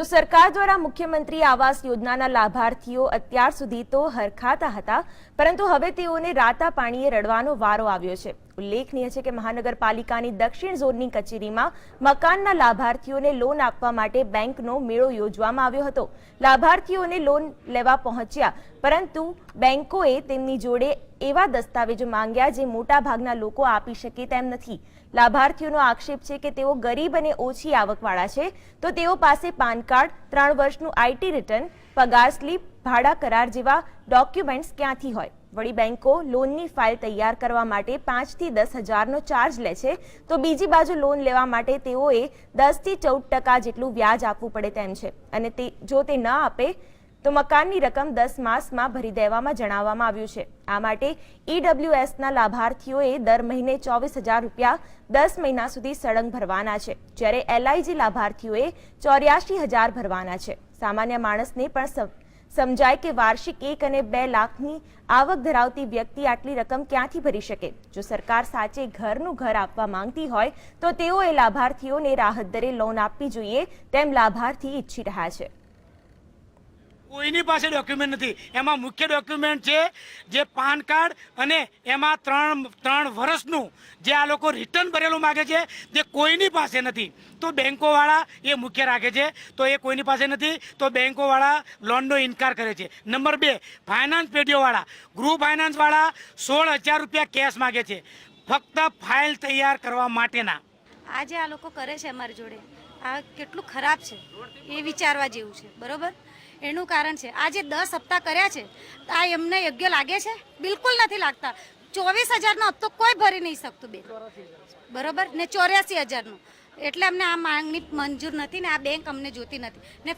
તો સરકાર દ્વારા મુખ્યમંત્રી આવાસ યોજનાના લાભાર્થીઓ અત્યાર સુધી તો હરખાતા હતા, પરંતુ હવે તેઓને રાતા પાણીએ રડવાનો વારો આવ્યો છે. ઉલ્લેખનીય છે કે મહાનગરપાલિકાની દક્ષિણ ઝોનની કચેરીમાં મકાનના લાભાર્થીઓને લોન આપવા માટે બેંકનો મેળો યોજવામાં આવ્યો હતો. લાભાર્થીઓને લોન લેવા પહોંચ્યા, પરંતુ બેંકોએ તેમની જોડે એવા દસ્તાવેજો માંગ્યા જે મોટા ભાગના લોકો આપી શકે તેમ નથી. લાભાર્થીઓનો આક્ષેપ છે કે તેઓ ગરીબ અને ઓછી આવકવાળા છે, તો તેઓ પાસે પાન કાર્ડ, ત્રણ વર્ષનું આઈટી રિટર્ન, પગાર સ્લીપ, ભાડા કરાર જેવા ડોક્યુમેન્ટ્સ ક્યાંથી હોય? વળી બેંકો લોનની ફાઇલ તૈયાર કરવા માટે પાંચથી દસ હજારનો ચાર્જ લે છે. તો બીજી બાજુ લોન લેવા માટે તેઓએ દસથી ચૌદ ટકા જેટલું વ્યાજ આપવું પડે તેમ છે. અને તે, જો તે ન આપે, તો મકાનની રકમ દસ માસમાં ભરી દેવામાં જણાવવામાં આવ્યું છે. આ માટે ઈડબ્લ્યુએસના લાભાર્થીઓએ દર મહિને ચોવીસ હજાર રૂપિયા દસ મહિના સુધી સળંગ ભરવાના છે. જ્યારે એલઆઈજી લાભાર્થીઓએ ચોર્યાસી હજાર ભરવાના છે. સામાન્ય માણસને પણ સમજાય કે વાર્ષિક એક અને બે લાખની આવક ધરાવતી વ્યક્તિ આટલી રકમ ક્યાંથી ભરી શકે? જો સરકાર સાચે ઘરનું ઘર આપવા માંગતી હોય, તો તેઓએ લાભાર્થીઓને રાહત દરે લોન આપવી જોઈએ, તેમ લાભાર્થી ઈચ્છી રહ્યા છે. કોઈની પાસે ડોક્યુમેન્ટ નથી. એમાં મુખ્ય ડોક્યુમેન્ટ છે જે પાન કાર્ડ અને એમાં ત્રણ ત્રણ વર્ષનું જે આ લોકો રિટર્ન ભરેલું માગે છે જે કોઈની પાસે નથી. તો બેન્કોવાળા એ મુખ્ય રાખે છે. તો એ કોઈની પાસે નથી. તો બેન્કોવાળા લોનનો ઇનકાર કરે છે. નંબર બે ફાઇનાન્સ પેઢીઓવાળા. ગૃહ ફાઇનાન્સવાળા સોળ હજાર રૂપિયા કેશ માગે છે. ફક્ત ફાઇલ તૈયાર કરવા માટેના. આજે આ લોકો કરે છે અમારી જોડે. આ કેટલું ખરાબ છે. એ વિચારવા જેવું છે. બરોબર? એનું કારણ છે. આ જે દસ હપ્તા કર્યા છે, આ એમને યોગ્ય લાગે છે? બિલકુલ નથી લાગતા. ચોવીસ હજારનો હપ્તો કોઈ ભરી નહીં શકતું બેન. બરોબર? ને ચોર્યાસી હજારનો. એટલે અમને આ માંગણી મંજૂર નથી ને આ બેંક અમને જોતી નથી. ને